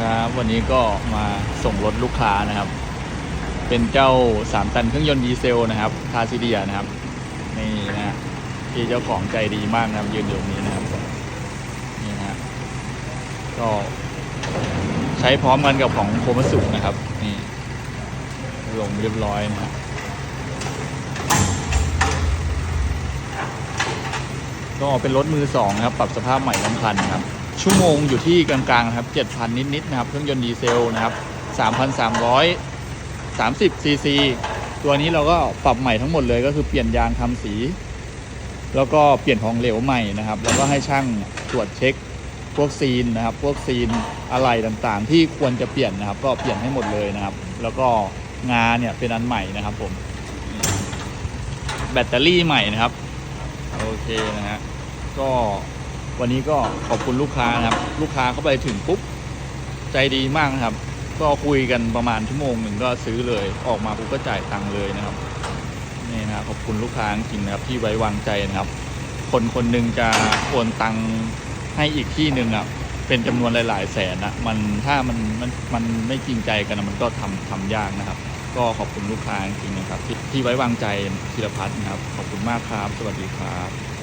ครับวันนี้ก็มาส่งรถลูกค้านะครับ เป็นเจ้า 3 ตันเครื่องยนต์ดีเซลนะครับคาซิเดียนะครับ นี่นะฮะที่เจ้าของใจดีมากนะครับยืนอยู่ตรงนี้นะครับนี่นะฮะก็ใช้พร้อมกันกับของโคมัสุนะครับ นี่ลงเรียบร้อยนะครับก็เป็นรถมือสองครับ ปรับสภาพใหม่ทั้งคันครับ ชั่วโมงอยู่ที่กลางๆนะครับ 7,000 นิดๆนะครับ เครื่องยนต์ดีเซลนะครับ 3,330 ซีซี ตัวนี้เราก็ปรับใหม่ทั้งหมดเลยก็คือเปลี่ยนยางทำสี แล้วก็เปลี่ยนของเหลวใหม่นะครับ แล้วก็ให้ช่างตรวจเช็คพวกซีนนะครับ พวกซีนอะไรต่างๆ ที่ควรจะเปลี่ยนนะครับ ก็เปลี่ยนให้หมดเลยนะครับ แล้วก็งาเนี่ยเป็นอันใหม่นะครับผม แบตเตอรี่ใหม่นะครับ โอเคนะฮะ ก็ วันนี้ก็ขอบคุณลูกค้านะครับ ลูกค้าเข้าไปถึงปุ๊บใจดีมากนะครับ ก็คุยกันประมาณชั่วโมงหนึ่งก็ซื้อเลยออกมาปุ๊บก็จ่ายตังค์เลยนะครับนี่นะครับขอบคุณลูกค้าจริงนะครับที่ไว้วางใจนะครับ คนคนหนึ่งจะโอนตังค์ให้อีกที่หนึ่งอะเป็นจำนวนหลาย ๆ แสนนะมันถ้ามันมันมันไม่จริงใจกันอะมันก็ทำทำยากนะครับ ก็ขอบคุณลูกค้าจริงนะครับที่ที่ไว้วางใจธีรพัฒน์นะครับ ขอบคุณมากครับ สวัสดีครับ